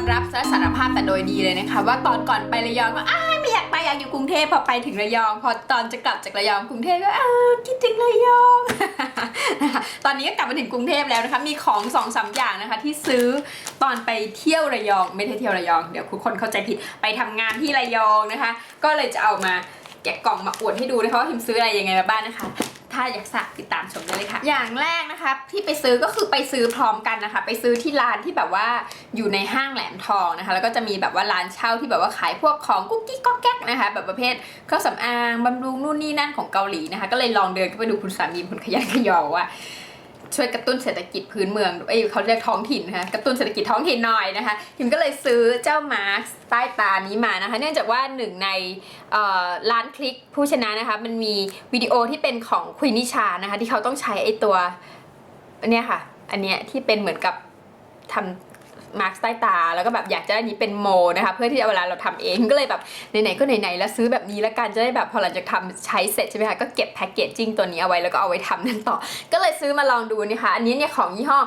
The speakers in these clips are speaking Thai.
อมรับและสารภาพแต่โดยดีเลยนะคะ ว่าตอนก่อนไประยองก็อ้ายไม่อยากไปอยากอยู่กรุงเทพพอไปถึงระยอง พอตอนจะกลับจากระยองกรุงเทพก็คิดถึงระยองนะคะตอนนี้ก็กลับมาถึงกรุงเทพแล้วนะคะ มีของสองสามอย่างนะคะ ที่ซื้อตอนไปเที่ยวระยองไม่ได้เที่ยวระยองเดี๋ยวทุกคนเข้าใจผิดไปทำงานที่ระยองนะคะ ก็เลยจะเอามาแกะกล่องมาอวดให้ดูนะคะว่าพิมซื้ออะไรยังไงมาบ้างนะคะ ถ้าอยากสักติดตามชมได้เลยค่ะ อย่างแรกนะคะที่ไปซื้อก็คือไปซื้อพร้อมกันนะคะ ไปซื้อที่ร้านที่แบบว่าอยู่ในห้างแหลมทองนะคะ แล้วก็จะมีแบบว่าร้านเช่าที่แบบว่าขายพวกของกุ๊กกิ๊กก๊อกแก๊กนะคะ แบบประเภทเครื่องสำอางบำรุงนู่นนี่นั่นของเกาหลีนะคะ ก็เลยลองเดินเข้าไปดูคุณสามีคุณขยันขยอว่า ช่วยกระตุ้นเศรษฐกิจพื้นเมืองเอ้ยเขาเรียกท้องถิ่นนะคะกระตุ้นเศรษฐกิจท้องถิ่นหน่อยนะคะพิมก็เลยซื้อเจ้ามาร์คใต้ตานี้มานะคะ เนื่องจากว่าหนึ่งในร้านคลิกผู้ชนะนะคะ มันมีวิดีโอที่เป็นของคุยนิชานะคะ ที่เขาต้องใช้ไอตัวเนี่ยค่ะ อันเนี้ยที่เป็นเหมือนกับทำ มาร์คใต้ตา แล้วก็แบบอยากจะได้อันนี้เป็นโมนะคะเพื่อที่เวลาเราทำเองก็เลยแบบไหนๆก็ไหนๆแล้วซื้อแบบนี้แล้วกันจะได้แบบพอหลังจากทำใช้เสร็จใช่ไหมคะก็เก็บแพ็กเกจจิ้งตัวนี้เอาไว้แล้วก็เอาไว้ทำนั่นต่อ ก็เลยซื้อมาลองดูนะคะอันนี้เนี่ยของยี่ห้อ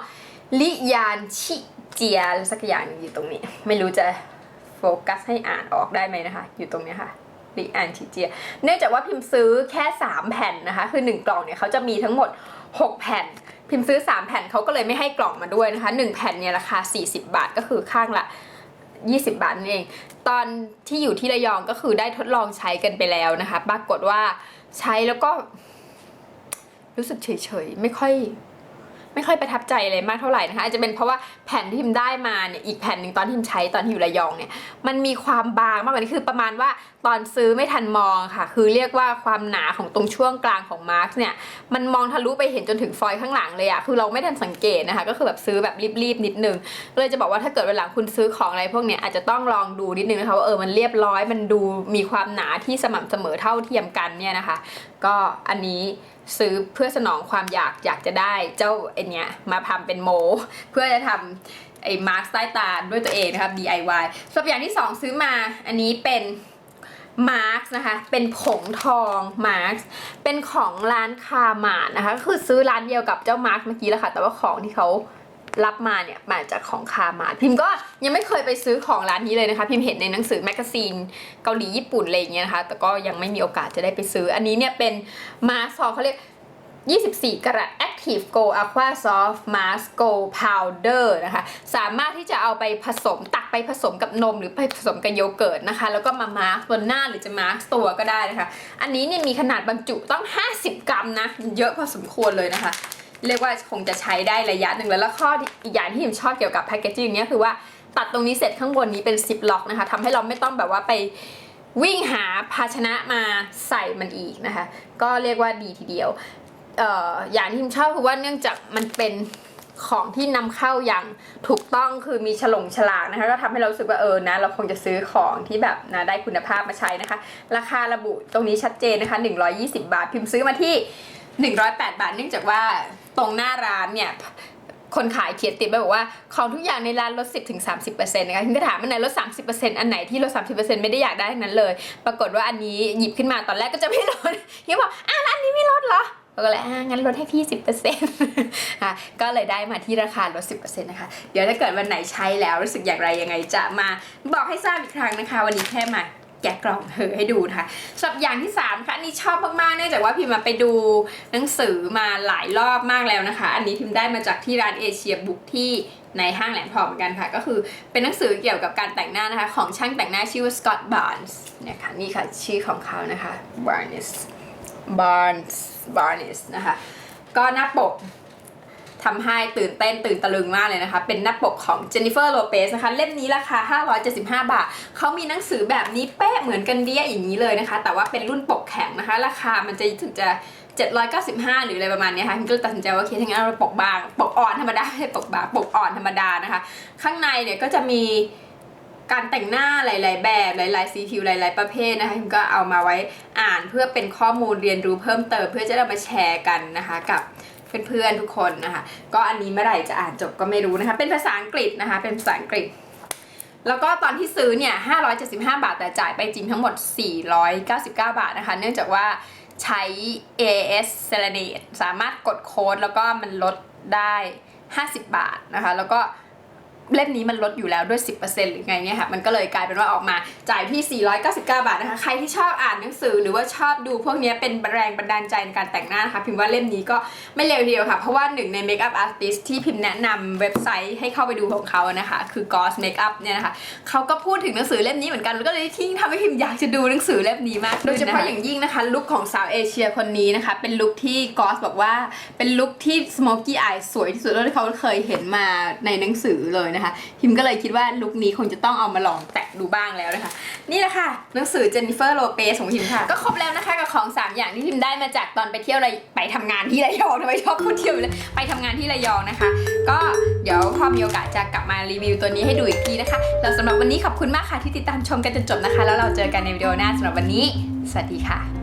ลิยานชิเจียสักอย่างอยู่ตรงนี้ ไม่รู้จะโฟกัสให้อ่านออกได้ไหมนะคะ อยู่ตรงนี้ค่ะลิยานชิเจีย เนื่องจากว่าพิมพ์ซื้อแค่ 3 แผ่นนะคะ คือ 1 กล่องเนี่ยเขาจะมีทั้งหมด 6 แผ่น พิมพ์ซื้อ 3 แผ่นเขาก็เลยไม่ให้กล่องมาด้วยนะคะ 1 แผ่นเนี่ยราคา 40 บาทก็คือข้างละ 20 บาทนั่นเอง ตอนที่อยู่ที่ระยองก็คือได้ทดลองใช้กันไปแล้วนะคะ ปรากฏว่าใช้แล้วก็รู้สึกเฉยๆ ไม่ค่อย ไม่ค่อยประทับใจอะไรมากเท่าไหร่นะคะอาจจะเป็นเพราะว่าแผ่นที่พิมได้มาเนี่ยอีกแผ่นหนึ่งตอนที่พิมใช้ตอนที่อยู่ระยองเนี่ยมันมีความบางมากกว่านี้คือประมาณว่าตอนซื้อไม่ทันมองค่ะ คือเรียกว่าความหนาของตรงช่วงกลางของมาร์กเนี่ยมันมองทะลุไปเห็นจนถึงฟอยล์ข้างหลังเลยอะคือเราไม่ทันสังเกตนะคะ ก็คือแบบซื้อแบบรีบๆนิดนึงก็เลยจะบอกว่าถ้าเกิดเวลาคุณซื้อของอะไรพวกเนี้ยอาจจะต้องลองดูนิดนึงนะคะว่าเออมันเรียบร้อยมันดูมีความหนาที่สม่ำเสมอเท่าเทียมกันเนี่ยนะคะ ก็อันนี้ซื้อเพื่อสนองความอยากอยากจะได้เจ้าไอเนี้ยมาทำเป็นโม เพื่อจะทำไอ้มาร์คใต้ตาด้วยตัวเองนะครับ DIY ส่วนอย่างที่ 2 ซื้อมาอันนี้เป็นมาร์กนะคะ เป็นผงทองมาร์กเป็นของร้านคามาดนะคะ คือซื้อร้านเดียวกับเจ้ามาร์กเมื่อกี้แหละค่ะ แต่ว่าของที่เขา รับมาเนี่ยมาจากของคามาพิมก็ยังไม่เคยไปซื้อของร้านนี้เลยนะคะ พิมเห็นในหนังสือแมกกาซีนเกาหลีญี่ปุ่นอะไรอย่างเงี้ยนะคะ แต่ก็ยังไม่มีโอกาสจะได้ไปซื้อ อันนี้เนี่ยเป็นมาสก์เขาเรียก 24 กรัต Active Go Aqua Soft Mask Go Powder นะคะ สามารถที่จะเอาไปผสมตักไปผสมกับนมหรือไปผสมกับโยเกิร์ตนะคะ แล้วก็มามาร์กบนหน้าหรือจะมาร์กตัวก็ได้นะคะ อันนี้เนี่ยมีขนาดบรรจุต้อง 50 กรัมนะ เยอะพอสมควรเลยนะคะ เรียกว่าคงจะใช้ได้ระยะหนึ่งแล้วแล้วข้ออีกอย่างที่พิมชอบเกี่ยวกับแพคเกจจิ้งเนี้ยคือว่าตัดตรงนี้เสร็จข้างบนนี้เป็นซิปล็อกนะคะทำให้เราไม่ต้องแบบว่าไปวิ่งหาภาชนะมาใส่มันอีกนะคะ ก็เรียกว่าดีทีเดียวเอ่ออย่างที่พิมชอบคือว่าเนื่องจากมันเป็นของที่นำเข้าอย่างถูกต้องคือมีฉลงฉลากนะคะก็ทำให้เราสึกว่าเออนะ เราคงจะซื้อของที่แบบนะได้คุณภาพมาใช้นะคะ ราคาระบุตรงนี้ชัดเจนนะคะ 120 บาท พิมพ์ซื้อมาที่ 108 บาท เนื่องจากว่าตรงหน้าร้านเนี่ยคนขายเขียนติดไว้บอกว่าของทุกอย่างในร้านลด 10ถึง30%นะคะคุณก็ถามอันไหนลด 30%อันไหนที่ลด 30%ไม่ได้อยากได้นั้นเลย ปรากฏว่าอันนี้หยิบขึ้นมาตอนแรกก็จะไม่ลดพี่บอกอะแล้วอันนี้ไม่ลดเหรอเราก็เลยอะงั้นลดให้พี่ 10%ค่ะก็เลยได้มาที่ราคาลด 10%นะคะ เดี๋ยวถ้าเกิดวันไหนใช้แล้วรู้สึกอย่างไรยังไงจะมาบอกให้ทราบอีกครั้งนะคะ วันนี้แค่มา แกะกล่องเหอให้ดูนะคะสำหรับอย่างที่3ค่ะอันนี้ชอบมากๆเนื่องจากว่าพิมมาไปดูหนังสือมาหลายรอบมากแล้วนะคะ อันนี้พิมได้มาจากที่ร้านเอเชียบุ๊กที่ในห้างแหลมทองเหมือนกันค่ะ ก็คือเป็นหนังสือเกี่ยวกับการแต่งหน้านะคะ ของช่างแต่งหน้าชื่อว่าสกอตต์บาร์นส์เนี่ยค่ะนี่ค่ะชื่อของเขานะคะ Barnes Barnes Barnes นะคะก็หน้าปก ทำให้ตื่นเต้นตื่นตะลึงมากเลยนะคะ เป็นหน้าปกของเจนนิเฟอร์โลเปสนะคะ เล่มนี้ราคา 575 บาท เขามีหนังสือแบบนี้เป๊ะเหมือนกันเดียอย่างนี้เลยนะคะ แต่ว่าเป็นรุ่นปกแข็งนะคะ ราคามันจะถึงจะ795 หรืออะไรประมาณนี้ค่ะก็เลยตัดสินใจว่าโอเคถ้างั้นเราปกบาง ปกอ่อนธรรมดาไม่ใช่ปกบาง ปกอ่อนธรรมดานะคะ ข้างในเนี่ยก็จะมีการแต่งหน้าหลาย ๆ แบบหลาย ๆ สีผิวหลาย ๆ ประเภทนะคะพิมก็เอามาไว้อ่านเพื่อเป็นข้อมูลเรียนรู้เพิ่มเติมเพื่อจะได้มาแชร์กันนะคะ กับ เพื่อนๆทุกคนนะคะ ก็อันนี้เมื่อไหร่จะอ่านจบก็ไม่รู้นะคะ เป็นภาษาอังกฤษนะคะ เป็นภาษาอังกฤษ แล้วก็ตอนที่ซื้อเนี่ย 575 บาทแต่จ่ายไปจริงทั้งหมด 499 บาทนะคะ เนื่องจากว่าใช้ AS s e l e n a t e สามารถกดโค้ดแล้วก็มันลดได้ 50 บาทนะคะ แล้วก็ เล่มนี้มันลดอยู่แล้วด้วย 10%หรือไงเนี่ยค่ะ มันก็เลยกลายเป็นว่าออกมาจ่ายที่ 499 บาทนะคะ ใครที่ชอบอ่านหนังสือหรือว่าชอบดูพวกนี้เป็นแรงบันดาลใจในการแต่งหน้านะคะ พิมพ์ว่าเล่มนี้ก็ไม่เลวเดียวค่ะ เพราะว่าหนึ่งในเมคอัพอาร์ติสที่พิมพ์แนะนำเว็บไซต์ให้เข้าไปดูของเขานะคะ คือ Gauze Makeup เนี่ยนะคะเขาก็พูดถึงหนังสือเล่มนี้เหมือนกันแล้วก็เลยที่ทำให้พิมพ์อยากจะดูหนังสือเล่มนี้มากขึ้นนคโดยเฉพาะอย่างยิ่งนะคะลุคของสาวเอเชียคนนี้นะคะ เป็นลุคที่ Gauze บอกว่าเป็นลุคที่ smoky eye สวยที่สุดที่เขาเคยเห็นมาในหนังสือเลยนะคะพิมก็เลยคิดว่าลุคนี้คงจะต้องเอามาลองแตะดูบ้างแล้วนะคะ นี่แหละค่ะหนังสือเจนนิเฟอร์โลเปสของพิมค่ะ ก็ครบแล้วนะคะกับของ 3 อย่างที่พิมได้มาจากตอนไปเที่ยวระไรไปทำงานที่ระยองทำไมชอบพูดเที่ยวเลยไปทำงานที่ระยองนะคะ ก็เดี๋ยวพอมีโอกาสจะกลับมารีวิวตัวนี้ให้ดูอีกทีนะคะแล้วสำหรับวันนี้ขอบคุณมากค่ะที่ติดตามชมกันจนจบนะคะ แล้วเราเจอกันในวิดีโอหน้าสำหรับวันนี้ สวัสดีค่ะ